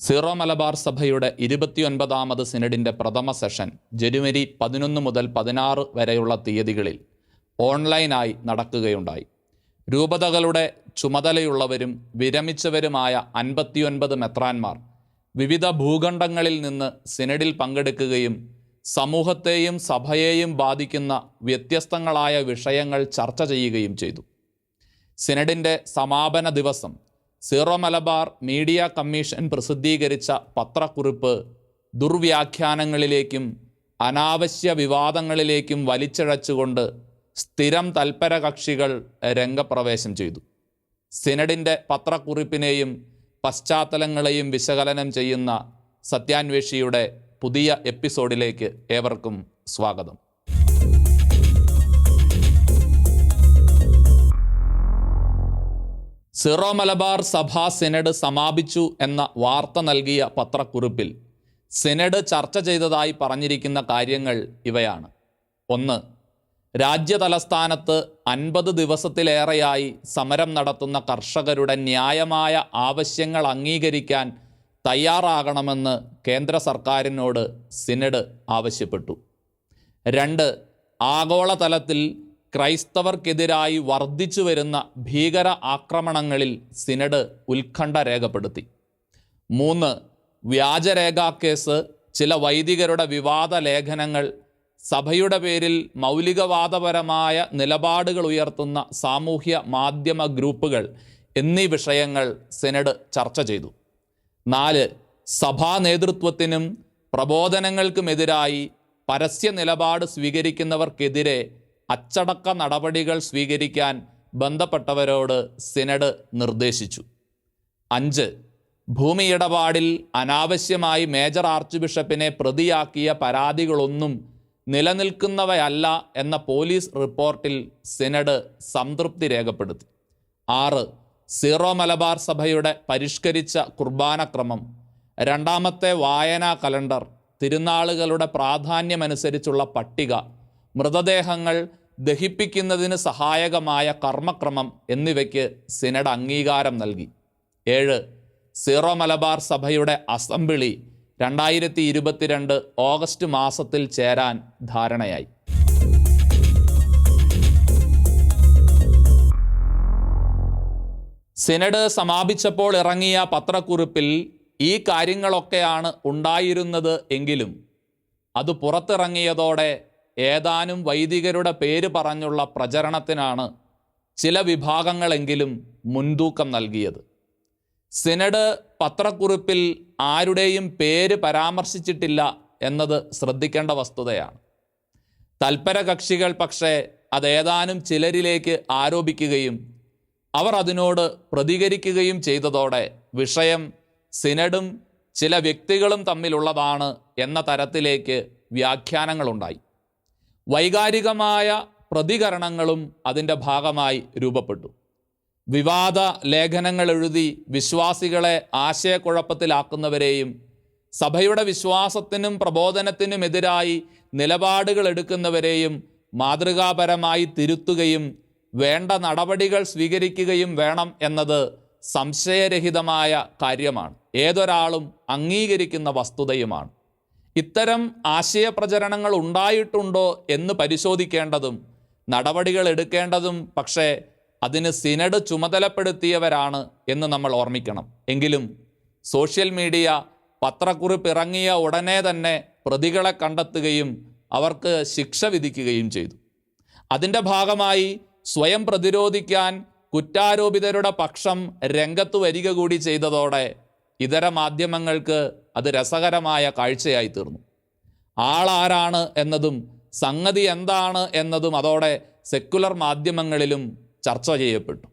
Zero Malabar സഭയുടെ ഇരുപത്തിയൊൻപതാമത് സിനഡിന്റെ പ്രഥമ session ജനുവരി പതിനൊന്ന് മുതൽ പതിനാറ് വരെയുള്ള തീയതികളിൽ ഓൺലൈനായി നടക്കുകയുണ്ടായി. രൂപതകളുടെ ചുമതലയുള്ളവരും വിരമിച്ചവരുമായ അൻപത്തിയൊൻപത് മെത്രാന്മാർ വിവിധ ഭൂഖണ്ഡങ്ങളിൽ നിന്ന് സിനഡിൽ പങ്കെടുക്കുകയും സമൂഹത്തെയും സഭയെയും ബാധിക്കുന്ന വ്യത്യസ്തങ്ങളായ വിഷയങ്ങൾ ചർച്ച ചെയ്യുകയും ചെയ്തു. സിനഡിന്റെ സമാപന ദിവസം സീറോ മലബാർ മീഡിയ കമ്മീഷൻ പ്രസിദ്ധീകരിച്ച പത്രക്കുറിപ്പ് ദുർവ്യാഖ്യാനങ്ങളിലേക്കും അനാവശ്യ വിവാദങ്ങളിലേക്കും വലിച്ചിഴച്ചുകൊണ്ട് സ്ഥിരം തൽപര കക്ഷികൾ രംഗപ്രവേശം ചെയ്തു. സിനഡിന്റെ പത്രക്കുറിപ്പിനെയും പശ്ചാത്തലങ്ങളെയും വിശകലനം ചെയ്യുന്ന സത്യാന്വേഷിയുടെ പുതിയ എപ്പിസോഡിലേക്ക് ഏവർക്കും സ്വാഗതം. സിറോ മലബാർ സഭാ സിനഡ് സമാപിച്ചു എന്ന വാർത്ത നൽകിയ പത്രക്കുറിപ്പിൽ സിനഡ് ചർച്ച ചെയ്തതായി പറഞ്ഞിരിക്കുന്ന കാര്യങ്ങൾ ഇവയാണ്. ഒന്ന് രാജ്യതലസ്ഥാനത്ത് അൻപത് ദിവസത്തിലേറെയായി സമരം നടത്തുന്ന കർഷകരുടെ ന്യായമായ ആവശ്യങ്ങൾ അംഗീകരിക്കാൻ തയ്യാറാകണമെന്ന് കേന്ദ്ര സർക്കാരിനോട് സിനഡ് ആവശ്യപ്പെട്ടു. രണ്ട് ആഗോളതലത്തിൽ ക്രൈസ്തവർക്കെതിരായി വർദ്ധിച്ചു വരുന്ന ഭീകര ആക്രമണങ്ങളിൽ സിനഡ് ഉത്കണ്ഠ രേഖപ്പെടുത്തി. മൂന്ന് വ്യാജരേഖാ കേസ് ചില വൈദികരുടെ വിവാദ ലേഖനങ്ങൾ സഭയുടെ പേരിൽ മൗലികവാദപരമായ നിലപാടുകൾ ഉയർത്തുന്ന സാമൂഹ്യ മാധ്യമ ഗ്രൂപ്പുകൾ എന്നീ വിഷയങ്ങൾ സിനഡ് ചർച്ച ചെയ്തു. നാല് സഭാ നേതൃത്വത്തിനും പ്രബോധനങ്ങൾക്കുമെതിരായി പരസ്യ നിലപാട് സ്വീകരിക്കുന്നവർക്കെതിരെ അച്ചടക്ക നടപടികൾ സ്വീകരിക്കാൻ ബന്ധപ്പെട്ടവരോട് സിനഡ് നിർദ്ദേശിച്ചു. അഞ്ച് ഭൂമി ഇടപാടിൽ അനാവശ്യമായി മേജർ ആർച്ച് ബിഷപ്പിനെ പ്രതിയാക്കിയ പരാതികളൊന്നും നിലനിൽക്കുന്നവയല്ല എന്ന പോലീസ് റിപ്പോർട്ടിൽ സിനഡ് സംതൃപ്തി രേഖപ്പെടുത്തി. ആറ് സീറോ മലബാർ സഭയുടെ പരിഷ്കരിച്ച കുർബാനക്രമം. രണ്ടാമത്തെ വായനാ കലണ്ടർ തിരുനാളുകളുടെ പ്രാധാന്യമനുസരിച്ചുള്ള പട്ടിക മൃതദേഹങ്ങൾ ദഹിപ്പിക്കുന്നതിന് സഹായകമായ കർമ്മക്രമം എന്നിവയ്ക്ക് സിനഡ് അംഗീകാരം നൽകി. ഏഴ് സീറോ മലബാർ സഭയുടെ അസംബ്ലി രണ്ടായിരത്തി ഇരുപത്തിരണ്ട് ഓഗസ്റ്റ് മാസത്തിൽ ചേരാൻ ധാരണയായി. സിനഡ് സമാപിച്ചപ്പോൾ ഇറങ്ങിയ പത്രക്കുറിപ്പിൽ ഈ കാര്യങ്ങളൊക്കെയാണ് ഉണ്ടായിരുന്നത് എങ്കിലും അത് പുറത്തിറങ്ങിയതോടെ ഏതാനും വൈദികരുടെ പേര് പറഞ്ഞുള്ള പ്രചരണത്തിനാണ് ചില വിഭാഗങ്ങളെങ്കിലും മുൻതൂക്കം നൽകിയത്. സിനഡ് പത്രക്കുറിപ്പിൽ ആരുടെയും പേര് പരാമർശിച്ചിട്ടില്ല എന്നത് ശ്രദ്ധിക്കേണ്ട വസ്തുതയാണ്. തൽപര കക്ഷികൾ പക്ഷേ അതേതാനും ചിലരിലേക്ക് ആരോപിക്കുകയും അവർ അതിനോട് പ്രതികരിക്കുകയും ചെയ്തതോടെ വിഷയം സിനഡും ചില വ്യക്തികളും തമ്മിലുള്ളതാണ് എന്ന തരത്തിലേക്ക് വ്യാഖ്യാനങ്ങളുണ്ടായി. വൈകാരികമായ പ്രതികരണങ്ങളും അതിന്റെ ഭാഗമായി രൂപപ്പെട്ടു. വിവാദ ലേഖനങ്ങൾ എഴുതി വിശ്വാസികളെ ആശയക്കുഴപ്പത്തിലാക്കുന്നവരെയും സഭയുടെ വിശ്വാസത്തിനും പ്രബോധനത്തിനുമെതിരായി നിലപാടുകൾ എടുക്കുന്നവരെയും മാതൃകാപരമായി തിരുത്തുകയും വേണ്ട നടപടികൾ സ്വീകരിക്കുകയും വേണം എന്നത് സംശയരഹിതമായ കാര്യമാണ്. ഏതൊരാളും അംഗീകരിക്കുന്ന വസ്തുതയുമാണ്. ഇത്തരം ആശയപ്രചരണങ്ങൾ ഉണ്ടായിട്ടുണ്ടോ എന്ന് പരിശോധിക്കേണ്ടതും നടപടികൾ എടുക്കേണ്ടതും പക്ഷേ അതിന് സിനഡ് ചുമതലപ്പെടുത്തിയവരാണ് എന്ന് നമ്മൾ ഓർമ്മിക്കണം. എങ്കിലും സോഷ്യൽ മീഡിയ പത്രക്കുറിപ്പ് ഇറങ്ങിയ ഉടനെ തന്നെ പ്രതികളെ കണ്ടെത്തുകയും അവർക്ക് ശിക്ഷ വിധിക്കുകയും ചെയ്തു. അതിന്റെ ഭാഗമായി സ്വയം പ്രതിരോധിക്കാൻ കുറ്റാരോപിതരുടെ പക്ഷം രംഗത്ത് വരിക കൂടി ചെയ്തതോടെ ഇതര മാധ്യമങ്ങൾക്ക് അത് രസകരമായ കാഴ്ചയായി തീർന്നു. ആളാരാണ് എന്നതും സംഗതി എന്താണ് എന്നതും അതോടെ സെക്കുലർ മാധ്യമങ്ങളിലും ചർച്ച ചെയ്യപ്പെട്ടു.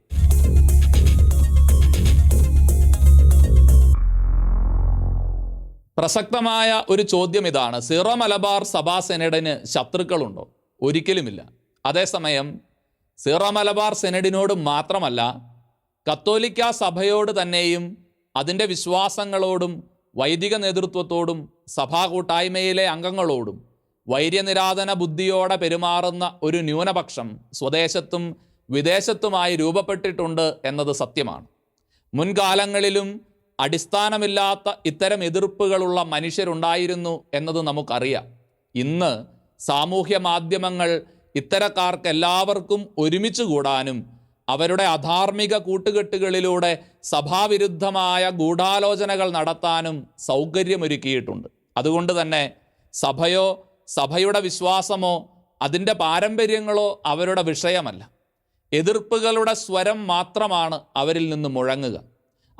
പ്രസക്തമായ ഒരു ചോദ്യം ഇതാണ്. സിറോ മലബാർ സഭാ സെനഡിന് ശത്രുക്കളുണ്ടോ? ഒരിക്കലുമില്ല. അതേസമയം സിറോ മലബാർ സെനഡിനോട് മാത്രമല്ല കത്തോലിക്ക സഭയോട് തന്നെയും അതിന്റെ വിശ്വാസങ്ങളോടും വൈദിക നേതൃത്വത്തോടും സഭാ കൂട്ടായ്മയിലെ അംഗങ്ങളോടും വൈര്യനിരാധന ബുദ്ധിയോടെ പെരുമാറുന്ന ഒരു ന്യൂനപക്ഷം സ്വദേശത്തും വിദേശത്തുമായി രൂപപ്പെട്ടിട്ടുണ്ട് എന്നത് സത്യമാണ്. മുൻകാലങ്ങളിലും അടിസ്ഥാനമില്ലാത്ത ഇത്തരം എതിർപ്പുകളുള്ള മനുഷ്യരുണ്ടായിരുന്നു എന്നത് നമുക്കറിയാം. ഇന്ന് സാമൂഹ്യ മാധ്യമങ്ങൾ ഇത്തരക്കാർക്ക് എല്ലാവർക്കും ഒരുമിച്ച് കൂടാനും അവരുടെ അധാർമിക കൂട്ടുകെട്ടുകളിലൂടെ സഭാവിരുദ്ധമായ ഗൂഢാലോചനകൾ നടത്താനും സൗകര്യമൊരുക്കിയിട്ടുണ്ട്. അതുകൊണ്ട് തന്നെ സഭയോ സഭയുടെ വിശ്വാസമോ അതിന്റെ പാരമ്പര്യങ്ങളോ അവരുടെ വിഷയമല്ല. എതിർപ്പുകളുടെ സ്വരം മാത്രമാണ് അവരിൽ നിന്ന് മുഴങ്ങുക.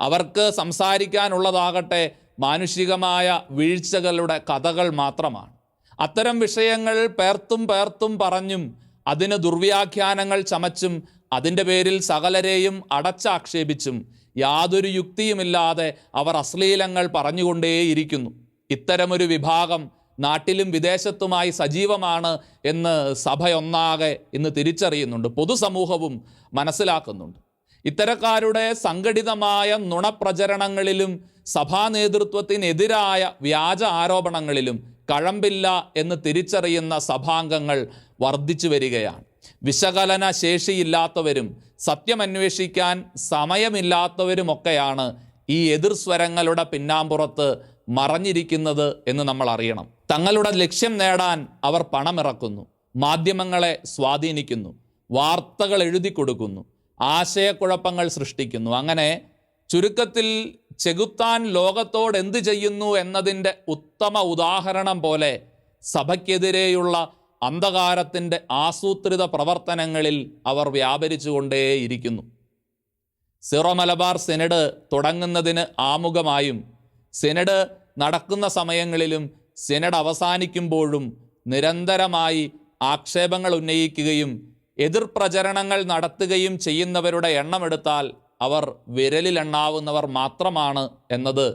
അവർക്ക് സംസാരിക്കാനുള്ളതാകട്ടെ മാനുഷികമായ വീഴ്ചകളുടെ കഥകൾ മാത്രമാണ്. അത്തരം വിഷയങ്ങൾ പേർത്തും പേർത്തും പറഞ്ഞും അതിന് ദുർവ്യാഖ്യാനങ്ങൾ ചമച്ചും അതിന്റെ പേരിൽ സകലരെയും അടച്ചാക്ഷേപിച്ചും യാതൊരു യുക്തിയുമില്ലാതെ അവർ അശ്ലീലങ്ങൾ പറഞ്ഞുകൊണ്ടേയിരിക്കുന്നു. ഇത്തരമൊരു വിഭാഗം നാട്ടിലും വിദേശത്തുമായി സജീവമാണ് എന്ന് സഭയൊന്നാകെ ഇന്ന് തിരിച്ചറിയുന്നുണ്ട് പൊതുസമൂഹവും മനസ്സിലാക്കുന്നുണ്ട്. ഇത്തരക്കാരുടെ സംഘടിതമായ നുണപ്രചരണങ്ങളിലും സഭാ നേതൃത്വത്തിനെതിരായ വ്യാജ ആരോപണങ്ങളിലും കഴമ്പില്ല എന്ന് തിരിച്ചറിയുന്ന സഭാംഗങ്ങൾ വർദ്ധിച്ചു വരികയാണ്. വിശകലന ശേഷിയില്ലാത്തവരും സത്യമന്വേഷിക്കാൻ സമയമില്ലാത്തവരുമൊക്കെയാണ് ഈ എതിർസ്വരങ്ങളുടെ പിന്നാമ്പുറത്ത് മറഞ്ഞിരിക്കുന്നത് എന്ന് നമ്മൾ അറിയണം. തങ്ങളുടെ ലക്ഷ്യം നേടാൻ അവർ പണമിറക്കുന്നു മാധ്യമങ്ങളെ സ്വാധീനിക്കുന്നു വാർത്തകൾ എഴുതി കൊടുക്കുന്നു ആശയക്കുഴപ്പങ്ങൾ സൃഷ്ടിക്കുന്നു. അങ്ങനെ ചുരുക്കത്തിൽ ചെകുത്താൻ ലോകത്തോട് എന്ത് ചെയ്യുന്നു എന്നതിന്റെ ഉത്തമ ഉദാഹരണം പോലെ സഭയ്ക്കെതിരെയുള്ള അന്ധകാരത്തിന്റെ ആസൂത്രിത പ്രവർത്തനങ്ങളിൽ അവർ വ്യാപരിച്ചുകൊണ്ടേയിരിക്കുന്നു. സിറോ മലബാർ സെനഡ് തുടങ്ങുന്നതിന് ആമുഖമായും സെനഡ് നടക്കുന്ന സമയങ്ങളിലും സെനഡ് അവസാനിക്കുമ്പോഴും നിരന്തരമായി ആക്ഷേപങ്ങൾ ഉന്നയിക്കുകയും എതിർപ്രചരണങ്ങൾ നടത്തുകയും ചെയ്യുന്നവരുടെ എണ്ണമെടുത്താൽ അവർ വിരലിലെണ്ണാവുന്നവർ മാത്രമാണ് എന്നത്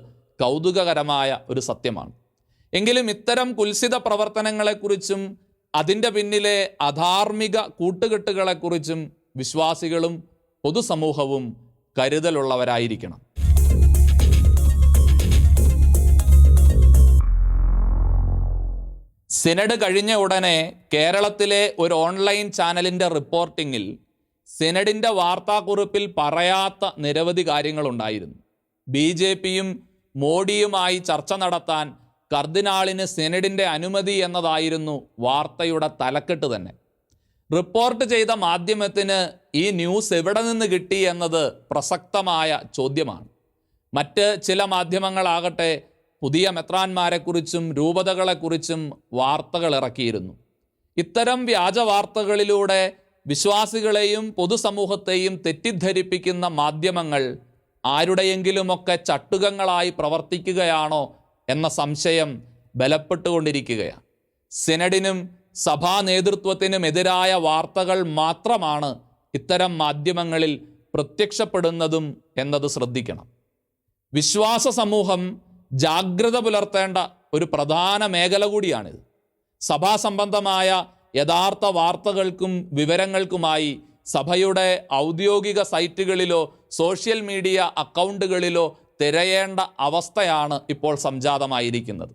കൗതുകകരമായ ഒരു സത്യമാണ്. എങ്കിലും ഇത്തരം കുൽസിത പ്രവർത്തനങ്ങളെക്കുറിച്ചും അതിന്റെ പിന്നിലെ അധാർമിക കൂട്ടുകെട്ടുകളെക്കുറിച്ചും വിശ്വാസികളും പൊതുസമൂഹവും കരുതലുള്ളവരായിരിക്കണം. സിനഡ് കഴിഞ്ഞ ഉടനെ കേരളത്തിലെ ഒരു ഓൺലൈൻ ചാനലിന്റെ റിപ്പോർട്ടിങ്ങിൽ സിനഡിന്റെ വാർത്താക്കുറിപ്പിൽ പറയാത്ത നിരവധി കാര്യങ്ങളുണ്ടായിരുന്നു. ബി ജെ പിയും മോഡിയുമായി ചർച്ച നടത്താൻ കർദിനാളിന് സെനഡിന്റെ അനുമതി എന്നതായിരുന്നു വാർത്തയുടെ തലക്കെട്ട് തന്നെ. റിപ്പോർട്ട് ചെയ്ത മാധ്യമത്തിന് ഈ ന്യൂസ് എവിടെ നിന്ന് കിട്ടി എന്നത് പ്രസക്തമായ ചോദ്യമാണ്. മറ്റ് ചില മാധ്യമങ്ങളാകട്ടെ പുതിയ മെത്രാന്മാരെക്കുറിച്ചും രൂപതകളെക്കുറിച്ചും വാർത്തകൾ ഇറക്കിയിരുന്നു. ഇത്തരം വ്യാജ വാർത്തകളിലൂടെ വിശ്വാസികളെയും പൊതുസമൂഹത്തെയും തെറ്റിദ്ധരിപ്പിക്കുന്ന മാധ്യമങ്ങൾ ആരുടെയെങ്കിലുമൊക്കെ ചട്ടുകങ്ങളായി പ്രവർത്തിക്കുകയാണോ എന്ന സംശയം ബലപ്പെട്ടുകൊണ്ടിരിക്കുകയാണ്. സിനഡിനും സഭാ നേതൃത്വത്തിനും എതിരായ വാർത്തകൾ മാത്രമാണ് ഇത്തരം മാധ്യമങ്ങളിൽ പ്രത്യക്ഷപ്പെടുന്നതും എന്നത് ശ്രദ്ധിക്കണം. വിശ്വാസ സമൂഹം ജാഗ്രത പുലർത്തേണ്ട ഒരു പ്രധാന മേഖല കൂടിയാണിത്. സഭാ സംബന്ധമായ യഥാർത്ഥ വാർത്തകൾക്കും വിവരങ്ങൾക്കുമായി സഭയുടെ ഔദ്യോഗിക സൈറ്റുകളിലോ സോഷ്യൽ മീഡിയ അക്കൗണ്ടുകളിലോ തിരയേണ്ട അവസ്ഥയാണ് ഇപ്പോൾ സംജാതമായിരിക്കുന്നത്.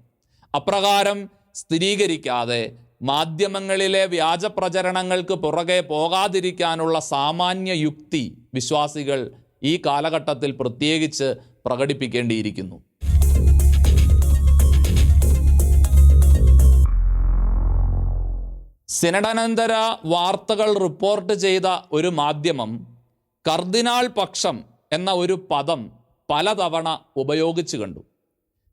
അപ്രകാരം സ്ഥിരീകരിക്കാതെ മാധ്യമങ്ങളിലെ വ്യാജ പ്രചരണങ്ങൾക്ക് പുറകെ പോകാതിരിക്കാനുള്ള സാമാന്യ യുക്തി വിശ്വാസികൾ ഈ കാലഘട്ടത്തിൽ പ്രത്യേകിച്ച് പ്രകടിപ്പിക്കേണ്ടിയിരിക്കുന്നു. സിനഡനന്തര വാർത്തകൾ റിപ്പോർട്ട് ചെയ്ത ഒരു മാധ്യമം കർദിനാൾ പക്ഷം എന്ന ഒരു പദം പലതവണ ഉപയോഗിച്ചു കണ്ടു.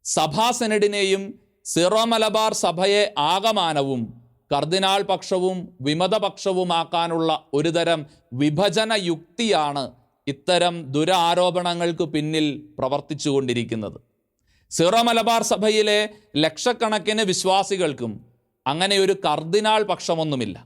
സഭാ സെനഡിനെയും സിറോ മലബാർ സഭയെ ആകമാനവും കർദിനാൾ പക്ഷവും വിമതപക്ഷവുമാക്കാനുള്ള ഒരുതരം വിഭജന യുക്തിയാണ് ഇത്തരം ദുരാരോപണങ്ങൾക്ക് പിന്നിൽ പ്രവർത്തിച്ചുകൊണ്ടിരിക്കുന്നത്. സിറോ മലബാർ സഭയിലെ ലക്ഷക്കണക്കിന് വിശ്വാസികൾക്കും അങ്ങനെ ഒരു കർദിനാൾ പക്ഷമൊന്നുമില്ല.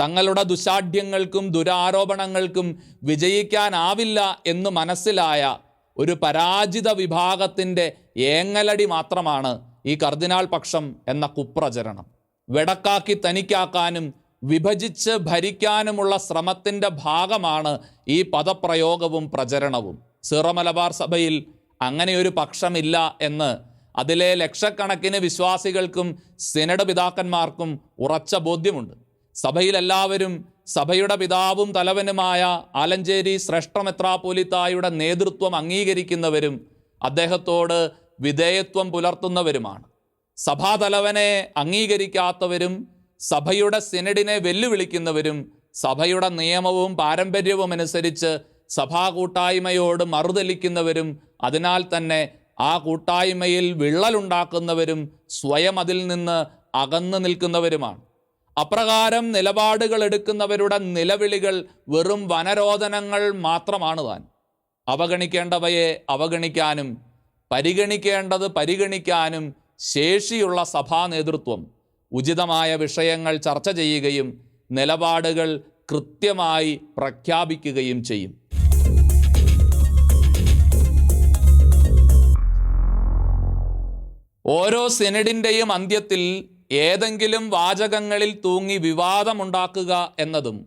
തങ്ങളുടെ ദുശാഠ്യങ്ങൾക്കും ദുരാരോപണങ്ങൾക്കും വിജയിക്കാനാവില്ല എന്ന് മനസ്സിലായ ഒരു പരാജിത വിഭാഗത്തിന്റെ ഏങ്ങലടി മാത്രമാണ് ഈ കർദിനാൾ പക്ഷം എന്ന കുപ്രചരണം. വെടക്കാക്കി തനിക്കാക്കാനും വിഭജിച്ച് ഭരിക്കാനുമുള്ള ശ്രമത്തിന്റെ ഭാഗമാണ് ഈ പദപ്രയോഗവും പ്രചരണവും. സിറമലബാർ സഭയിൽ അങ്ങനെയൊരു പക്ഷമില്ല എന്ന് അതിലെ ലക്ഷക്കണക്കിന് വിശ്വാസികൾക്കും സിനഡ് പിതാക്കന്മാർക്കും ഉറച്ച ബോധ്യമുണ്ട്. സഭയിൽ എല്ലാവരും സഭയുടെ പിതാവും തലവനുമായ ആലഞ്ചേരി ശ്രേഷ്ഠ മെത്രാപ്പോലിത്തായുടെ നേതൃത്വം അംഗീകരിക്കുന്നവരും അദ്ദേഹത്തോട് വിധേയത്വം പുലർത്തുന്നവരുമാണ്. സഭാതലവനെ അംഗീകരിക്കാത്തവരും സഭയുടെ സിനഡിനെ വെല്ലുവിളിക്കുന്നവരും സഭയുടെ നിയമവും പാരമ്പര്യവും അനുസരിച്ച് സഭാ കൂട്ടായ്മയോട് മറുതലിക്കുന്നവരും അതിനാൽ തന്നെ ആ കൂട്ടായ്മയിൽ വിള്ളലുണ്ടാക്കുന്നവരും സ്വയം അതിൽ നിന്ന് അകന്നു നിൽക്കുന്നവരുമാണ്. അപ്രകാരം നിലപാടുകൾ എടുക്കുന്നവരുടെ നിലവിളികൾ വെറും വനരോധനങ്ങൾ മാത്രമാണ് താൻ. അവഗണിക്കേണ്ടവയെ അവഗണിക്കാനും പരിഗണിക്കേണ്ടത് പരിഗണിക്കാനും ശേഷിയുള്ള സഭാ നേതൃത്വം ഉചിതമായ വിഷയങ്ങൾ ചർച്ച ചെയ്യുകയും നിലപാടുകൾ കൃത്യമായി പ്രഖ്യാപിക്കുകയും ചെയ്യും. ഓരോ സെനഡിന്റെയും അന്ത്യത്തിൽ ഏതെങ്കിലും വാചകങ്ങളിൽ തൂങ്ങി വിവാദമുണ്ടാക്കുക എന്നതും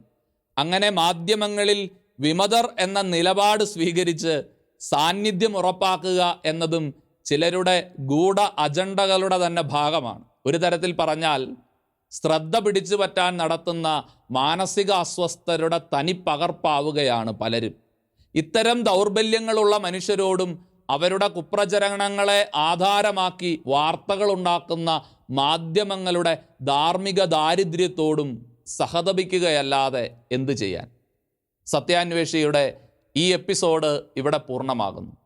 അങ്ങനെ മാധ്യമങ്ങളിൽ വിമതർ എന്ന നിലപാട് സ്വീകരിച്ച് സാന്നിധ്യം ഉറപ്പാക്കുക എന്നതും ചിലരുടെ ഗൂഢ അജണ്ടകളുടെ തന്നെ ഭാഗമാണ്. ഒരു തരത്തിൽ പറഞ്ഞാൽ ശ്രദ്ധ പിടിച്ചു പറ്റാൻ നടത്തുന്ന മാനസിക അസ്വസ്ഥരുടെ തനി പകർപ്പാവുകയാണ് പലരും. ഇത്തരം ദൗർബല്യങ്ങളുള്ള മനുഷ്യരോടും അവരുടെ കുപ്രചരണങ്ങളെ ആധാരമാക്കി വാർത്തകൾ ഉണ്ടാക്കുന്ന മാധ്യമങ്ങളുടെ ധാർമ്മിക ദാരിദ്ര്യത്തോടും സഹതപിക്കുകയല്ലാതെ എന്തു ചെയ്യാൻ? സത്യാന്വേഷിയുടെ ഈ എപ്പിസോഡ് ഇവിടെ പൂർണമാകുന്നു.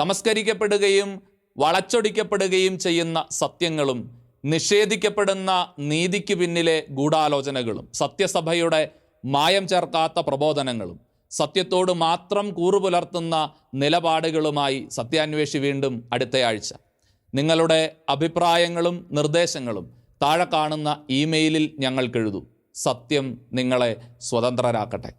തമസ്കരിക്കപ്പെടുകയും വളച്ചൊടിക്കപ്പെടുകയും ചെയ്യുന്ന സത്യങ്ങളും നിഷേധിക്കപ്പെടുന്ന നീതിക്ക് പിന്നിലെ ഗൂഢാലോചനകളും സത്യസഭയുടെ മായം ചേർക്കാത്ത പ്രബോധനങ്ങളും സത്യത്തോട് മാത്രം കൂറുപുലർത്തുന്ന നിലപാടുകളുമായി സത്യാന്വേഷി വീണ്ടും അടുത്തയാഴ്ച. നിങ്ങളുടെ അഭിപ്രായങ്ങളും നിർദ്ദേശങ്ങളും താഴെ കാണുന്ന ഇമെയിലിൽ ഞങ്ങൾക്കെഴുതൂ സത്യം നിങ്ങളെ സ്വതന്ത്രരാക്കട്ടെ.